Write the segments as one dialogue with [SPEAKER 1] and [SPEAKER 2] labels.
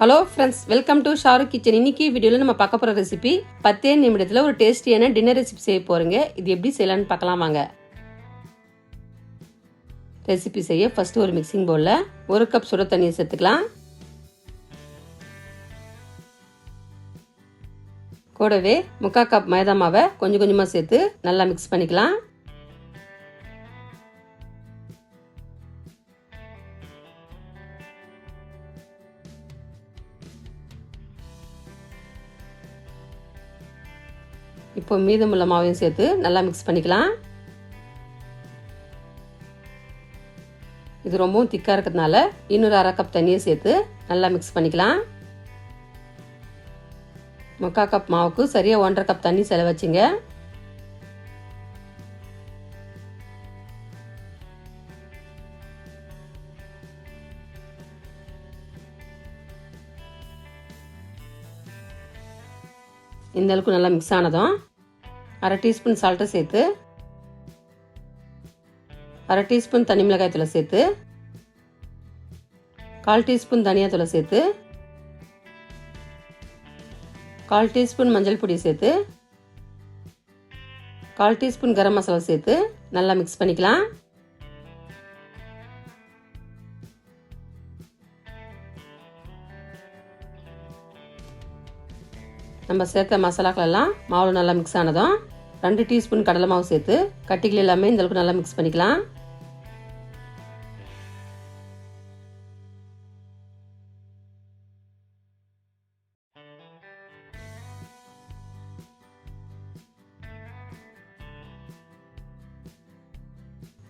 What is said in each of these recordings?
[SPEAKER 1] Hello friends welcome to Sharu kitchen இன்னைக்கு வீடியோவில் நம்ம பார்க்க போகிற ரெசிபி பத்தே நிமிடத்தில் ஒரு டேஸ்டியான டின்னர் ரெசிபி செய்ய போகிறோங்க இது எப்படி செய்யலான்னு பார்க்கலாம் வாங்க. ரெசிபி செய்ய ஃபஸ்ட்டு ஒரு மிக்சிங் பவுலில் ஒரு கப் சுட தண்ணியை சேர்த்துக்கலாம். கூடவே முக்கால் கப் மைதா மாவை கொஞ்சம் கொஞ்சமாக சேர்த்து நல்லா மிக்ஸ் பண்ணிக்கலாம். இப்போ மீதமுள்ள மாவையும் சேர்த்து நல்லா மிக்ஸ் பண்ணிக்கலாம். இது ரொம்பவும் திக்காக இருக்கிறதுனால இன்னொரு அரை கப் தண்ணியை சேர்த்து நல்லா மிக்ஸ் பண்ணிக்கலாம். முக்கா கப் மாவுக்கு சரியாக ஒன்றரை கப் தண்ணி செலவச்சிங்க இந்த அளவுக்கு நல்லா மிக்ஸ் ஆனதும் அரை டீஸ்பூன் சால்ட்டை சேர்த்து அரை டீஸ்பூன் தனி மிளகாய் தூளை சேர்த்து கால் டீஸ்பூன் தனியாத்தூளை சேர்த்து கால் டீஸ்பூன் மஞ்சள் பொடி சேர்த்து கால் டீஸ்பூன் கரம் மசாலா சேர்த்து நல்லா மிக்ஸ் பண்ணிக்கலாம். நம்ம சேர்த்த மசாலாக்கள் எல்லாம் மாவு நல்லா மிக்ஸ் ஆனதும் ரெண்டு டீஸ்பூன் கடலை மாவு சேர்த்து கட்டிகள் எல்லாமே இந்த அளவுக்கு நல்லா மிக்ஸ் பண்ணிக்கலாம்.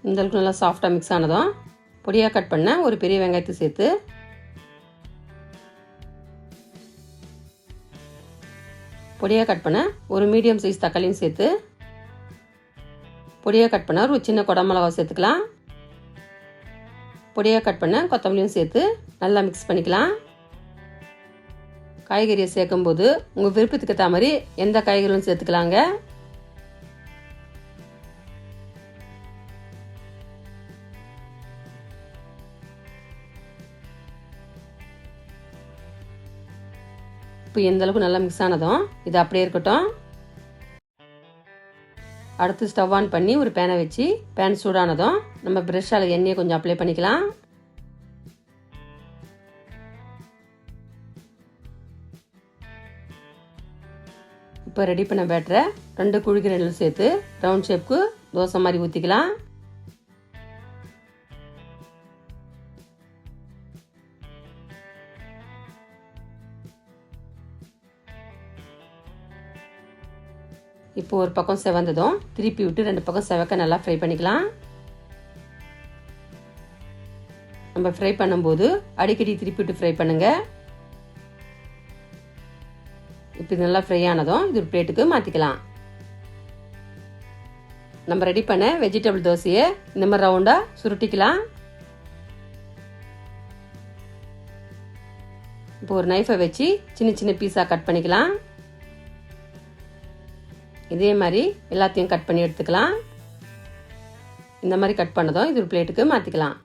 [SPEAKER 1] இந்த அளவுக்கு நல்லா சாஃப்டாக மிக்ஸ் ஆனதும் பொடியாக கட் பண்ண ஒரு பெரிய வெங்காயத்தை சேர்த்து பொடியாக கட் பண்ண ஒரு மீடியம் சைஸ் தக்காளியும் சேர்த்து பொடியாக கட் பண்ண ஒரு சின்ன குடமிளகா சேர்த்துக்கலாம். பொடியாக கட் பண்ண கொத்தமல்லியும் சேர்த்து நல்லா மிக்ஸ் பண்ணிக்கலாம். காய்கறியை சேர்க்கும்போது உங்கள் விருப்பத்துக்கு ஏற்ற மாதிரி எந்த காய்கறியும் சேர்த்துக்கலாங்க. உப்பு எந்த அளவுக்கு நல்லா மிக்ஸ் ஆனதும் இது அப்படியே இருக்கட்டும். அடுத்து ஸ்டவ் ஆன் பண்ணி ஒரு பேனை வச்சு பேன் சூடானதும் நம்ம ப்ரெஷ்ஷால் எண்ணெயை கொஞ்சம் அப்ளை பண்ணிக்கலாம். இப்போ ரெடி பண்ண பேட்டரை ரெண்டு குழிக்கு ரெண்டு சேர்த்து ரவுண்ட் ஷேப்புக்கு தோசை மாதிரி ஊற்றிக்கலாம் இப்போ ஒரு பக்கம் செவந்ததும் திருப்பி விட்டு ரெண்டு பக்கம் செவக்க நல்லா ஃப்ரை பண்ணிக்கலாம். நம்ம ஃப்ரை பண்ணும்போது அடிக்கடி திருப்பி விட்டு ஃப்ரை பண்ணுங்க. இப்போ இது நல்லா ஃப்ரை ஆனதும் இது ஒரு பிளேட்டுக்கு மாற்றிக்கலாம் நம்ம ரெடி பண்ண வெஜிடபிள் தோசையை இந்த மாதிரி ரவுண்டாக சுருட்டிக்கலாம். இப்போ ஒரு நைஃபை வச்சு சின்ன சின்ன பீஸாக கட் பண்ணிக்கலாம். இதே மாதிரி எல்லாத்தையும் கட் பண்ணி எடுத்துக்கலாம். இந்த மாதிரி கட் பண்ணதும் இது ஒரு பிளேட்டுக்கு மாற்றிக்கலாம்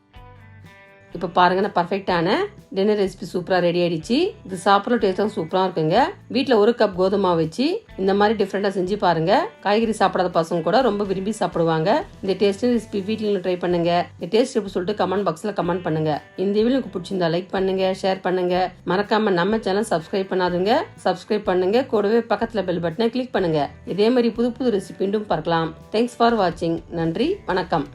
[SPEAKER 1] இப்போ பாருங்க பர்ஃபெக்டான டின்னர் ரெசிபி சூப்பராக ரெடி ஆயிடுச்சு. இது சாப்பிட்ற டேஸ்ட்டும் சூப்பராக இருக்குங்க. வீட்டில் ஒரு கப் கோதுமை வச்சு இந்த மாதிரி டிஃப்ரெண்ட்டாக செஞ்சு பாருங்க. காய்கறி சாப்பிடாத பசங்க கூட ரொம்ப விரும்பி சாப்பிடுவாங்க. இந்த டேஸ்ட்டு ரெசிபி வீட்டில் ட்ரை பண்ணுங்க. இந்த டேஸ்ட் எப்படி சொல்லிட்டு கமெண்ட் பாக்ஸில் கமெண்ட் பண்ணுங்க. இந்த வீடியோ உங்களுக்கு பிடிச்சிருந்தா லைக் பண்ணுங்க ஷேர் பண்ணுங்க. மறக்காம நம்ம சேனல் சப்ஸ்கிரைப் பண்ணாதுங்க சப்ஸ்கிரைப் பண்ணுங்க. கூடவே பக்கத்தில் பெல் பட்டனை கிளிக் பண்ணுங்க. இதே மாதிரி புது புது ரெசிபி மீண்டும் பார்க்கலாம். தேங்க்ஸ் ஃபார் வாட்சிங் நன்றி வணக்கம்.